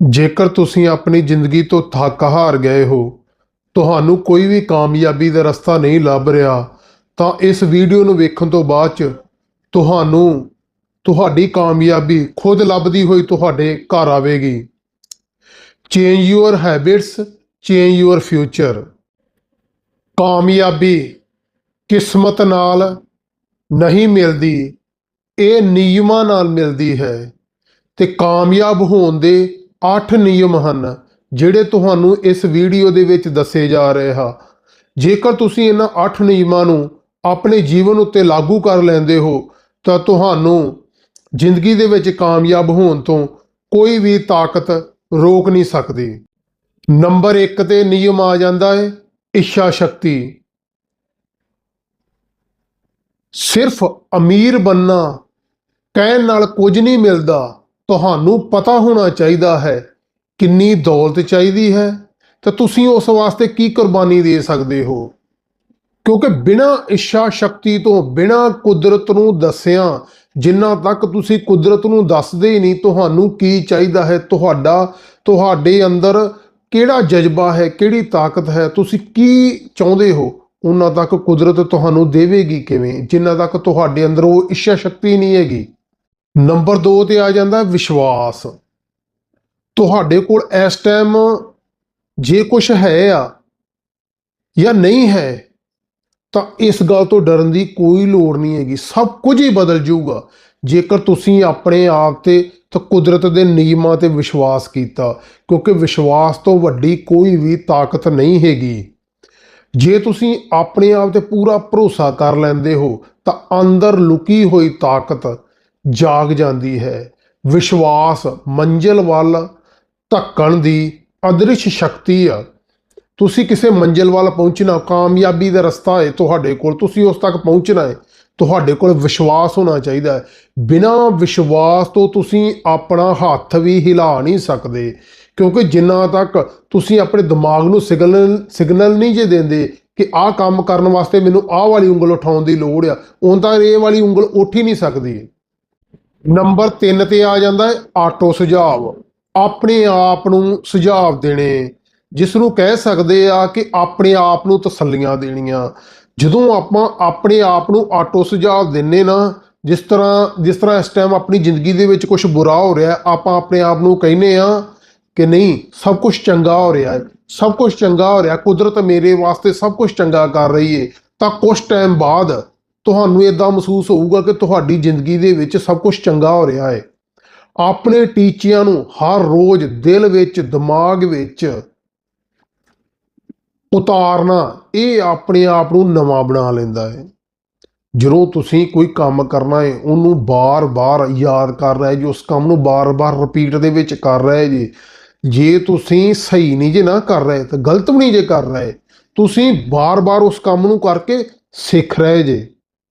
ਜੇਕਰ ਤੁਸੀਂ ਆਪਣੀ ਜ਼ਿੰਦਗੀ ਤੋਂ ਥੱਕ ਹਾਰ ਗਏ ਹੋ, ਤੁਹਾਨੂੰ ਕੋਈ ਵੀ ਕਾਮਯਾਬੀ ਦਾ ਰਸਤਾ ਨਹੀਂ ਲੱਭ ਰਿਹਾ, ਤਾਂ ਇਸ ਵੀਡੀਓ ਨੂੰ ਵੇਖਣ ਤੋਂ ਬਾਅਦ ਚ ਤੁਹਾਨੂੰ, ਤੁਹਾਡੀ ਕਾਮਯਾਬੀ ਖੁਦ ਲੱਭਦੀ ਹੋਈ ਤੁਹਾਡੇ ਘਰ ਆਵੇਗੀ। Change your habits change your future ਕਾਮਯਾਬੀ ਕਿਸਮਤ ਨਾਲ ਨਹੀਂ ਮਿਲਦੀ, ਇਹ ਨਿਯਮਾਂ ਨਾਲ ਮਿਲਦੀ ਹੈ। ਤੇ ਕਾਮਯਾਬ ਹੋਣ ਦੇ 8 ਨਿਯਮ ਹਨ, ਜਿਹੜੇ ਤੁਹਾਨੂੰ ਇਸ ਵੀਡੀਓ ਦੇ ਵਿੱਚ ਦੱਸੇ ਜਾ ਰਹੇ ਹਾਂ ਜੇਕਰ ਤੁਸੀਂ ਇਹਨਾਂ 8 ਨਿਯਮਾਂ ਨੂੰ ਆਪਣੇ ਜੀਵਨ ਉੱਤੇ ਲਾਗੂ ਕਰ ਲੈਂਦੇ ਹੋ, ਤਾਂ ਤੁਹਾਨੂੰ ਜ਼ਿੰਦਗੀ ਦੇ ਵਿੱਚ ਕਾਮਯਾਬ ਹੋਣ ਤੋਂ ਕੋਈ ਵੀ ਤਾਕਤ ਰੋਕ ਨਹੀਂ ਸਕਦੀ। ਨੰਬਰ 1 ਤੇ ਨਿਯਮ ਆ ਜਾਂਦਾ ਹੈ, ਇੱਛਾ ਸ਼ਕਤੀ। ਸਿਰਫ ਅਮੀਰ ਬੰਨਾ ਕਹਿਣ ਨਾਲ ਕੁਝ ਨਹੀਂ ਮਿਲਦਾ ਤੁਹਾਨੂੰ ਪਤਾ ਹੋਣਾ ਚਾਹੀਦਾ ਹੈ ਕਿੰਨੀ ਦੌਲਤ ਚਾਹੀਦੀ ਹੈ, ਤਾਂ ਤੁਸੀਂ ਉਸ ਵਾਸਤੇ ਕੀ ਕੁਰਬਾਨੀ ਦੇ ਸਕਦੇ ਹੋ? ਕਿਉਂਕਿ ਬਿਨਾਂ ਇੱਛਾ ਸ਼ਕਤੀ ਤੋਂ, ਬਿਨਾਂ ਕੁਦਰਤ ਨੂੰ ਦੱਸਿਆਂ, ਜਿੰਨਾ ਤੱਕ ਤੁਸੀਂ ਕੁਦਰਤ ਨੂੰ ਦੱਸਦੇ ਹੀ ਨਹੀਂ, ਤੁਹਾਨੂੰ ਕੀ ਚਾਹੀਦਾ ਹੈ? ਤੁਹਾਡਾ, ਤੁਹਾਡੇ ਅੰਦਰ ਕਿਹੜਾ ਜਜ਼ਬਾ ਹੈ, ਕਿਹੜੀ ਤਾਕਤ ਹੈ? ਤੁਸੀਂ ਕੀ ਚਾਹੁੰਦੇ ਹੋ? ਉਹਨਾਂ ਤੱਕ ਕੁਦਰਤ ਤੁਹਾਨੂੰ ਦੇਵੇਗੀ ਕਿਵੇਂ? ਜਿੰਨਾ ਤੱਕ ਤੁਹਾਡੇ ਅੰਦਰ ਉਹ ਇੱਛਾ ਸ਼ਕਤੀ ਨਹੀਂ ਹੈਗੀ। ਨੰਬਰ 2 ਤੇ ਆ ਜਾਂਦਾ ਵਿਸ਼ਵਾਸ। ਤੁਹਾਡੇ ਕੋਲ ਇਸ ਟਾਈਮ ਜੇ ਕੁਝ ਹੈ ਆ ਜਾਂ ਨਹੀਂ ਹੈ, ਤਾਂ ਇਸ ਗੱਲ ਤੋਂ ਡਰਨ ਦੀ ਕੋਈ ਲੋੜ ਨਹੀਂ ਹੈਗੀ। ਸਭ ਕੁਝ ਹੀ ਬਦਲ ਜਾਊਗਾ, ਜੇਕਰ ਤੁਸੀਂ ਆਪਣੇ ਆਪ ਤੇ ਤਾਂ ਕੁਦਰਤ ਦੇ ਨਿਯਮਾਂ ਤੇ ਵਿਸ਼ਵਾਸ ਕੀਤਾ, ਕਿਉਂਕਿ ਵਿਸ਼ਵਾਸ ਤੋਂ ਵੱਡੀ ਕੋਈ ਵੀ ਤਾਕਤ ਨਹੀਂ ਹੈਗੀ। ਜੇ ਤੁਸੀਂ ਆਪਣੇ ਆਪ ਤੇ ਪੂਰਾ ਭਰੋਸਾ ਕਰ ਲੈਂਦੇ ਹੋ, ਤਾਂ ਅੰਦਰ ਲੁਕੀ ਹੋਈ ਤਾਕਤ ਜਾਗ ਜਾਂਦੀ ਹੈ। ਵਿਸ਼ਵਾਸ ਮੰਜ਼ਿਲ ਵੱਲ ਧੱਕਣ ਦੀ ਅਦ੍ਰਿਸ਼ ਸ਼ਕਤੀ ਆ। ਤੁਸੀਂ ਕਿਸੇ ਮੰਜ਼ਿਲ ਵੱਲ ਪਹੁੰਚਣਾ, ਕਾਮਯਾਬੀ ਦਾ ਰਸਤਾ ਹੈ ਤੁਹਾਡੇ ਕੋਲ। ਤੁਸੀਂ ਉਸ ਤੱਕ ਪਹੁੰਚਣਾ ਹੈ। ਤੁਹਾਡੇ ਕੋਲ ਵਿਸ਼ਵਾਸ ਹੋਣਾ ਚਾਹੀਦਾ ਹੈ। ਬਿਨਾਂ ਵਿਸ਼ਵਾਸ ਤੋਂ ਤੁਸੀਂ ਆਪਣਾ ਹੱਥ ਵੀ ਹਿਲਾ ਨਹੀਂ ਸਕਦੇ। ਕਿਉਂਕਿ ਜਿੰਨਾ ਤੱਕ ਤੁਸੀਂ ਆਪਣੇ ਦਿਮਾਗ ਨੂੰ ਸਿਗਨਲ ਸਿਗਨਲ ਨਹੀਂ ਜੇ ਦਿੰਦੇ ਕਿ ਆਹ ਕੰਮ ਕਰਨ ਵਾਸਤੇ ਮੈਨੂੰ ਆਹ ਵਾਲੀ ਉਂਗਲ ਉਠਾਉਣ ਦੀ ਲੋੜ ਆ ਉਦੋਂ ਤਾਂ ਇਹ ਵਾਲੀ ਉਂਗਲ ਉੱਠ ਹੀ ਨਹੀਂ ਸਕਦੀ। ਨੰਬਰ 3 ਤੇ ਆ ਜਾਂਦਾ ਹੈ, ਆਟੋ ਸੁਝਾਵ। ਆਪਣੇ ਆਪ ਨੂੰ ਸੁਝਾਵ ਦੇਣੇ। ਜਿਸ ਨੂੰ ਕਹਿ ਸਕਦੇ ਆ ਕਿ ਆਪਣੇ ਆਪ ਨੂੰ ਤਸੱਲੀਆਂ ਦੇਣੀਆਂ। ਜਦੋਂ ਆਪਾਂ ਆਪਣੇ ਆਪ ਨੂੰ ਆਟੋ ਸੁਝਾਵ ਦਿੰਨੇ ਨਾ, ਜਿਸ ਤਰ੍ਹਾਂ ਜਿਸ ਤਰ੍ਹਾਂ ਇਸ ਟਾਈਮ ਆਪਣੀ ਜ਼ਿੰਦਗੀ ਦੇ ਵਿੱਚ ਕੁਝ ਬੁਰਾ ਹੋ ਰਿਹਾ, ਆਪਾਂ ਆਪਣੇ ਆਪ ਨੂੰ ਕਹਿੰਨੇ ਆ ਕਿ ਨਹੀਂ, ਸਭ ਕੁਝ ਚੰਗਾ ਹੋ ਰਿਹਾ ਹੈ। ਸਭ ਕੁਝ ਚੰਗਾ ਹੋ ਰਿਹਾ। ਕੁਦਰਤ ਮੇਰੇ ਵਾਸਤੇ ਸਭ ਕੁਝ ਚੰਗਾ ਕਰ ਰਹੀ ਹੈ ਤਾਂ ਕੁਝ ਟਾਈਮ ਬਾਅਦ ਤੁਹਾਨੂੰ ਇਦਾਂ ਮਹਿਸੂਸ ਹੋਊਗਾ ਕਿ ਤੁਹਾਡੀ ਜ਼ਿੰਦਗੀ ਦੇ ਵਿੱਚ ਸਭ ਕੁਝ ਚੰਗਾ ਹੋ ਰਿਹਾ ਹੈ। ਆਪਣੇ ਟੀਚਿਆਂ ਨੂੰ ਹਰ ਰੋਜ਼ ਦਿਲ ਵਿੱਚ, ਦਿਮਾਗ ਵਿੱਚ ਉਤਾਰਨਾ, ਇਹ ਆਪਣੇ ਆਪ ਨੂੰ ਨਵਾਂ ਬਣਾ ਲੈਂਦਾ ਹੈ। ਜਦੋਂ ਤੁਸੀਂ ਕੋਈ ਕੰਮ ਕਰਨਾ ਹੈ, ਉਹਨੂੰ ਬਾਰ-ਬਾਰ ਯਾਦ ਕਰ ਰਹੇ ਜੀ, ਉਸ ਕੰਮ ਨੂੰ ਬਾਰ-ਬਾਰ ਰਿਪੀਟ ਦੇ ਵਿੱਚ ਕਰ ਰਹੇ ਜੀ, ਜੇ ਤੁਸੀਂ ਸਹੀ ਨਹੀਂ ਜੇ ਨਾ ਕਰ ਰਹੇ, ਤਾਂ ਗਲਤ ਵੀ ਨਹੀਂ ਜੇ ਕਰ ਰਹੇ, ਤੁਸੀਂ ਬਾਰ-ਬਾਰ ਉਸ ਕੰਮ ਨੂੰ ਕਰਕੇ ਸਿੱਖ ਰਹੇ ਜੇ।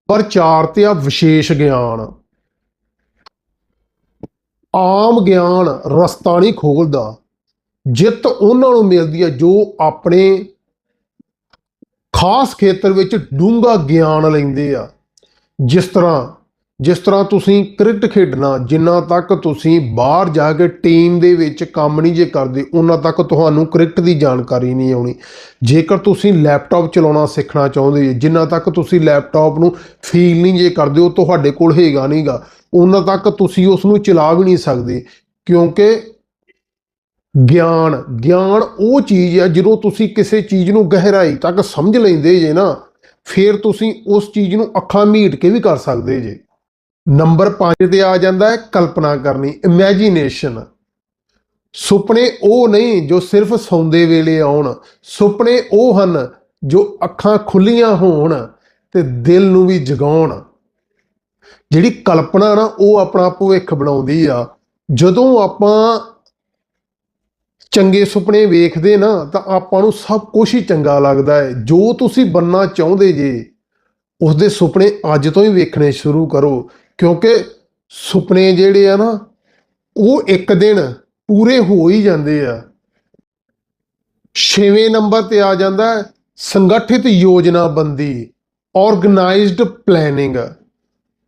ਪਰ ਚਾਰ ਤੇ ਆ ਵਿਸ਼ੇਸ਼ ਗਿਆਨ। ਆਮ ਗਿਆਨ ਰਸਤਾ ਨਹੀਂ ਖੋਲਦਾ। ਜਿੱਤ ਉਹਨਾਂ ਨੂੰ ਮਿਲਦੀ ਹੈ ਜੋ ਆਪਣੇ ਖਾਸ ਖੇਤਰ ਵਿੱਚ ਡੂੰਘਾ ਗਿਆਨ ਲੈਂਦੇ ਆ। ਜਿਸ ਤਰ੍ਹਾਂ ਜਿਸ ਤਰ੍ਹਾਂ ਤੁਸੀਂ ਕ੍ਰਿਕਟ ਖੇਡਣਾ, ਜਿੰਨਾ ਤੱਕ ਤੁਸੀਂ ਬਾਹਰ ਜਾ ਕੇ ਟੀਮ ਦੇ ਵਿੱਚ ਕੰਮ ਨਹੀਂ ਜੇ ਕਰਦੇ, ਉਹਨਾਂ ਤੱਕ ਤੁਹਾਨੂੰ ਕ੍ਰਿਕਟ ਦੀ ਜਾਣਕਾਰੀ ਨਹੀਂ ਆਉਣੀ। ਜੇਕਰ ਤੁਸੀਂ ਲੈਪਟਾਪ ਚਲਾਉਣਾ ਸਿੱਖਣਾ ਚਾਹੁੰਦੇ ਹੋ ਜਿੰਨਾ ਤੱਕ ਤੁਸੀਂ ਲੈਪਟਾਪ ਨੂੰ ਫੀਲ ਨਹੀਂ ਜੇ ਕਰਦੇ, ਉਹ ਤੁਹਾਡੇ ਕੋਲ ਹੈਗਾ ਨਹੀਂਗਾ ਉਹਨਾਂ ਤੱਕ ਤੁਸੀਂ ਉਸ ਨੂੰ ਚਲਾ ਵੀ ਨਹੀਂ ਸਕਦੇ, ਕਿਉਂਕਿ ਗਿਆਨ ਗਿਆਨ ਉਹ ਚੀਜ਼ ਹੈ ਜਦੋਂ ਤੁਸੀਂ ਕਿਸੇ ਚੀਜ਼ ਨੂੰ ਗਹਿਰਾਈ ਤੱਕ ਸਮਝ ਲੈਂਦੇ ਜੇ ਨਾ, ਫਿਰ ਤੁਸੀਂ ਉਸ ਚੀਜ਼ ਨੂੰ ਅੱਖਾਂ ਮੀਟ ਕੇ ਵੀ ਕਰ ਸਕਦੇ ਜੇ। ਨੰਬਰ 5 ਤੇ ਆ ਜਾਂਦਾ ਹੈ, ਕਲਪਨਾ ਕਰਨੀ ਇਮੇਜਿਨੇਸ਼ਨ ਸੁਪਨੇ ਉਹ ਨਹੀਂ ਜੋ ਸਿਰਫ ਸੌਂਦੇ ਵੇਲੇ ਆਉਣ, ਸੁਪਨੇ ਉਹ ਹਨ ਜੋ ਅੱਖਾਂ ਖੁੱਲੀਆਂ ਹੋਣ ਤੇ ਦਿਲ ਨੂੰ ਵੀ ਜਗਾਉਣ। ਜਿਹੜੀ ਕਲਪਨਾ ਨਾ, ਉਹ ਆਪਣਾ ਭਵਿੱਖ ਬਣਾਉਂਦੀ ਆ। ਜਦੋਂ ਆਪਾਂ ਚੰਗੇ ਸੁਪਨੇ ਵੇਖਦੇ ਨਾ, ਤਾਂ ਆਪਾਂ ਨੂੰ ਸਭ ਕੁਝ ਹੀ ਚੰਗਾ ਲੱਗਦਾ ਹੈ। ਜੋ ਤੁਸੀਂ ਬੰਨਾ ਚਾਹੁੰਦੇ ਜੇ ਉਸ ਦੇ ਸੁਪਨੇ ਅੱਜ ਤੋਂ ਹੀ ਵੇਖਣੇ ਸ਼ੁਰੂ ਕਰੋ। ਕਿਉਂਕਿ ਸੁਪਨੇ ਜਿਹੜੇ ਆ ਨਾ, ਉਹ ਇੱਕ ਦਿਨ ਪੂਰੇ ਹੋ ਹੀ ਜਾਂਦੇ ਆ। ਛੇਵੇਂ ਨੰਬਰ ਤੇ ਆ ਜਾਂਦਾ ਹੈ, ਸੰਗਠਿਤ ਯੋਜਨਾਬੰਦੀ ਆਰਗੇਨਾਈਜ਼ਡ ਪਲੈਨਿੰਗ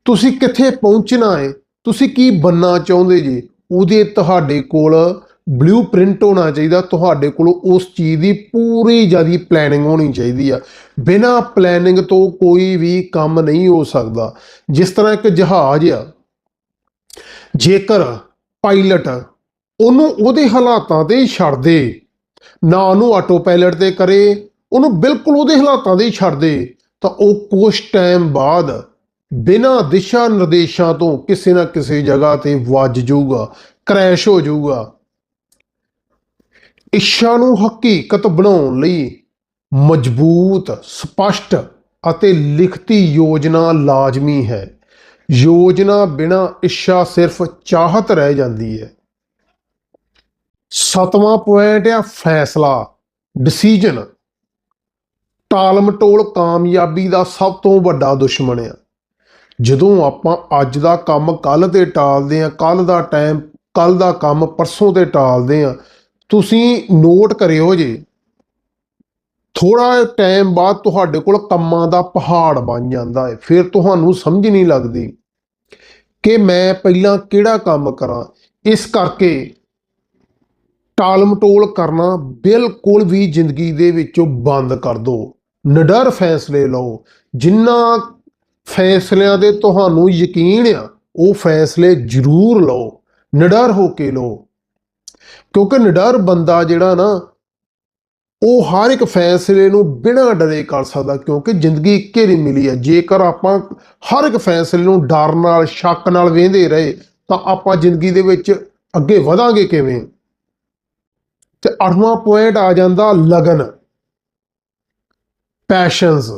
ਤੁਸੀਂ ਕਿੱਥੇ ਪਹੁੰਚਣਾ ਹੈ ਤੁਸੀਂ ਕੀ ਬੰਨਾ ਚਾਹੁੰਦੇ ਜੀ? ਉਹਦੇ ਤੁਹਾਡੇ ਕੋਲ ਬਲੂਪ੍ਰਿੰਟ ਹੋਣਾ ਚਾਹੀਦਾ, ਤੁਹਾਡੇ ਕੋਲ ਉਸ ਚੀਜ਼ ਦੀ ਪੂਰੀ ਜਿਆਦੀ ਪਲੈਨਿੰਗ ਹੋਣੀ ਚਾਹੀਦੀ ਆ। ਬਿਨਾਂ ਪਲੈਨਿੰਗ ਤੋਂ ਕੋਈ ਵੀ ਕੰਮ ਨਹੀਂ ਹੋ ਸਕਦਾ। ਜਿਸ ਤਰ੍ਹਾਂ ਇੱਕ ਜਹਾਜ਼ ਆ, ਜੇਕਰ ਪਾਇਲਟ ਉਹਨੂੰ ਉਹਦੇ ਹਾਲਾਤਾਂ ਤੇ ਛੱਡ ਦੇ, ਨਾ ਉਹਨੂੰ ਆਟੋ ਪਾਇਲਟ ਤੇ ਕਰੇ, ਉਹਨੂੰ ਬਿਲਕੁਲ ਉਹਦੇ ਹਾਲਾਤਾਂ ਤੇ ਹੀ ਛੱਡ ਦੇ, ਤਾਂ ਉਹ ਕੁਝ ਟਾਈਮ ਬਾਅਦ ਬਿਨਾਂ ਦਿਸ਼ਾ ਨਿਰਦੇਸ਼ਾਂ ਤੋਂ ਕਿਸੇ ਨਾ ਕਿਸੇ ਜਗ੍ਹਾ ਤੇ ਵੱਜ ਜਾਊਗਾ ਕ੍ਰੈਸ਼ ਹੋ ਜਾਊਗਾ। ਇੱਛਾ ਨੂੰ ਹਕੀਕਤ ਬਣਾਉਣ ਲਈ ਮਜ਼ਬੂਤ, ਸਪਸ਼ਟ ਅਤੇ ਲਿਖਤੀ ਯੋਜਨਾ ਲਾਜ਼ਮੀ ਹੈ। ਯੋਜਨਾ ਬਿਨਾ ਇੱਛਾ ਸਿਰਫ ਚਾਹਤ ਰਹਿ ਜਾਂਦੀ ਹੈ। ਸਤਵਾਂ ਪੁਆਇੰਟ ਆ ਫੈਸਲਾ ਡਿਸੀਜਨ ਟਾਲਮਟੋਲ ਕਾਮਯਾਬੀ ਦਾ ਸਭ ਤੋਂ ਵੱਡਾ ਦੁਸ਼ਮਣ ਆ। ਜਦੋਂ ਆਪਾਂ ਅੱਜ ਦਾ ਕੰਮ ਕੱਲ ਤੇ ਟਾਲਦੇ ਆ ਕੱਲ ਦਾ ਟਾਈਮ ਕੱਲ ਦਾ ਕੰਮ ਪਰਸੋਂ ਤੇ ਟਾਲਦੇ ਆ ਤੁਸੀਂ ਨੋਟ ਕਰਿਓ ਜੇ। ਥੋੜਾ ਟਾਈਮ ਬਾਅਦ ਤੁਹਾਡੇ ਕੋਲ ਕੰਮਾਂ ਦਾ ਪਹਾੜ ਬਣ ਜਾਂਦਾ ਹੈ। ਫਿਰ ਤੁਹਾਨੂੰ ਸਮਝ ਨਹੀਂ ਲੱਗਦੀ ਕਿ ਮੈਂ ਪਹਿਲਾਂ ਕਿਹੜਾ ਕੰਮ ਕਰਾਂ। ਇਸ ਕਰਕੇ ਟਾਲਮਟੋਲ ਕਰਨਾ ਬਿਲਕੁਲ ਵੀ ਜ਼ਿੰਦਗੀ ਦੇ ਵਿੱਚੋਂ ਬੰਦ ਕਰ ਦਿਓ ਨਿਡਰ ਫੈਸਲੇ ਲਓ। ਜਿੰਨਾ ਫੈਸਲਿਆਂ ਦੇ ਤੁਹਾਨੂੰ ਯਕੀਨ ਆ, ਉਹ ਫੈਸਲੇ ਜ਼ਰੂਰ ਲਓ। ਨਿਡਰ ਹੋ ਕੇ ਲਓ। ਕਿਉਂਕਿ ਨਿਡਰ ਬੰਦਾ ਜਿਹੜਾ ਨਾ, ਉਹ ਹਰ ਇੱਕ ਫੈਸਲੇ ਨੂੰ ਬਿਨਾਂ ਡਰੇ ਕਰ ਸਕਦਾ, ਕਿਉਂਕਿ ਜ਼ਿੰਦਗੀ ਇੱਕੇ ਨਹੀਂ ਮਿਲੀ ਹੈ ਜੇਕਰ ਆਪਾਂ ਹਰ ਇੱਕ ਫੈਸਲੇ ਨੂੰ ਡਰ ਨਾਲ, ਸ਼ੱਕ ਨਾਲ ਵੇਂਦੇ ਰਹੇ, ਤਾਂ ਆਪਾਂ ਜ਼ਿੰਦਗੀ ਦੇ ਵਿੱਚ ਅੱਗੇ ਵਧਾਂਗੇ ਕਿਵੇਂ? ਤੇ ਅੱਠਵਾਂ ਪੁਆਇੰਟ ਆ ਜਾਂਦਾ ਲਗਨ ਪੈਸ਼ਨਸ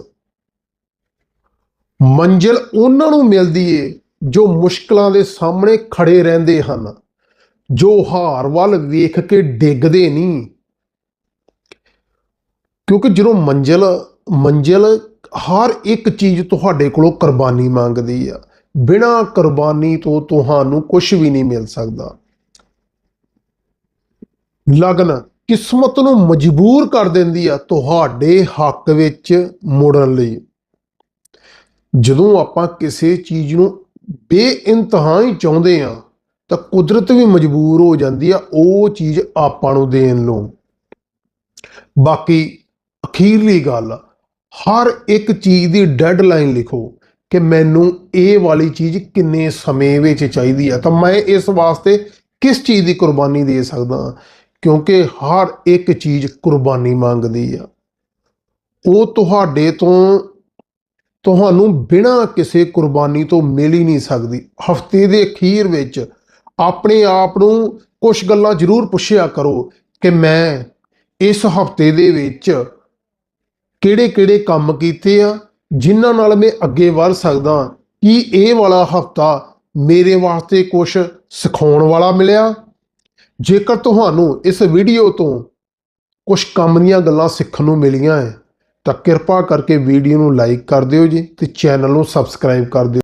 ਮੰਜ਼ਿਲ ਉਹਨਾਂ ਨੂੰ ਮਿਲਦੀ ਏ ਜੋ ਮੁਸ਼ਕਲਾਂ ਦੇ ਸਾਹਮਣੇ ਖੜੇ ਰਹਿੰਦੇ ਹਨ। ਜੋ ਹਾਰ ਵੱਲ ਵੇਖ ਕੇ ਡਿੱਗਦੇ ਨਹੀਂ ਕਿਉਂਕਿ ਜਦੋਂ ਮੰਜ਼ਿਲ ਮੰਜ਼ਿਲ ਹਰ ਇੱਕ ਚੀਜ਼ ਤੁਹਾਡੇ ਕੋਲੋਂ ਕੁਰਬਾਨੀ ਮੰਗਦੀ ਆ। ਬਿਨਾਂ ਕੁਰਬਾਨੀ ਤੋਂ ਤੁਹਾਨੂੰ ਕੁਝ ਵੀ ਨਹੀਂ ਮਿਲ ਸਕਦਾ। ਲਗਨ ਕਿਸਮਤ ਨੂੰ ਮਜਬੂਰ ਕਰ ਦਿੰਦੀ ਆ ਤੁਹਾਡੇ ਹੱਕ ਵਿੱਚ ਮੁੜਨ ਲਈ। ਜਦੋਂ ਆਪਾਂ ਕਿਸੇ ਚੀਜ਼ ਨੂੰ ਬੇਇੰਤਹਾ ਹੀ ਚਾਹੁੰਦੇ ਆ ਤਾਂ ਕੁਦਰਤ ਵੀ ਮਜਬੂਰ ਹੋ ਜਾਂਦੀ ਆ ਉਹ ਚੀਜ਼ ਆਪਾਂ ਨੂੰ ਦੇਣ ਨੂੰ। ਬਾਕੀ ਅਖੀਰਲੀ ਗੱਲ ਹਰ ਇੱਕ ਚੀਜ਼ ਦੀ ਡੈਡਲਾਈਨ ਲਿਖੋ ਕਿ ਮੈਨੂੰ ਇਹ ਵਾਲੀ ਚੀਜ਼ ਕਿੰਨੇ ਸਮੇਂ ਵਿੱਚ ਚਾਹੀਦੀ ਆ। ਤਾਂ ਮੈਂ ਇਸ ਵਾਸਤੇ ਕਿਸ ਚੀਜ਼ ਦੀ ਕੁਰਬਾਨੀ ਦੇ ਸਕਦਾ ਹਾਂ? ਕਿਉਂਕਿ ਹਰ ਇੱਕ ਚੀਜ਼ ਕੁਰਬਾਨੀ ਮੰਗਦੀ ਆ। ਉਹ ਤੁਹਾਡੇ ਤੋਂ, ਤੁਹਾਨੂੰ ਬਿਨਾਂ ਕਿਸੇ ਕੁਰਬਾਨੀ ਤੋਂ ਮਿਲ ਹੀ ਨਹੀਂ ਸਕਦੀ। ਹਫ਼ਤੇ ਦੇ ਅਖੀਰ ਵਿੱਚ ਆਪਣੇ ਆਪ ਨੂੰ ਕੁਝ ਗੱਲਾਂ ਜ਼ਰੂਰ ਪੁੱਛਿਆ ਕਰੋ ਕਿ ਮੈਂ ਇਸ ਹਫ਼ਤੇ ਦੇ ਵਿੱਚ ਕਿਹੜੇ-ਕਿਹੜੇ ਕੰਮ ਕੀਤੇ ਆ, ਜਿਨ੍ਹਾਂ ਨਾਲ ਮੈਂ ਅੱਗੇ ਵਧ ਸਕਦਾ, ਕੀ ਇਹ ਵਾਲਾ ਹਫਤਾ ਮੇਰੇ ਵਾਸਤੇ ਕੁਝ ਸਿਖਾਉਣ ਵਾਲਾ ਮਿਲਿਆ? ਜੇਕਰ ਤੁਹਾਨੂੰ ਇਸ ਵੀਡੀਓ ਤੋਂ ਕੁਝ ਕੰਮ ਦੀਆਂ ਗੱਲਾਂ ਸਿੱਖਣ ਨੂੰ ਮਿਲੀਆਂ ਹੈ ਤਾਂ ਕਿਰਪਾ ਕਰਕੇ ਵੀਡੀਓ ਨੂੰ ਲਾਈਕ ਕਰ ਦਿਓ ਜੀ ਤੇ ਚੈਨਲ ਨੂੰ ਸਬਸਕ੍ਰਾਈਬ ਕਰ ਦਿਓ।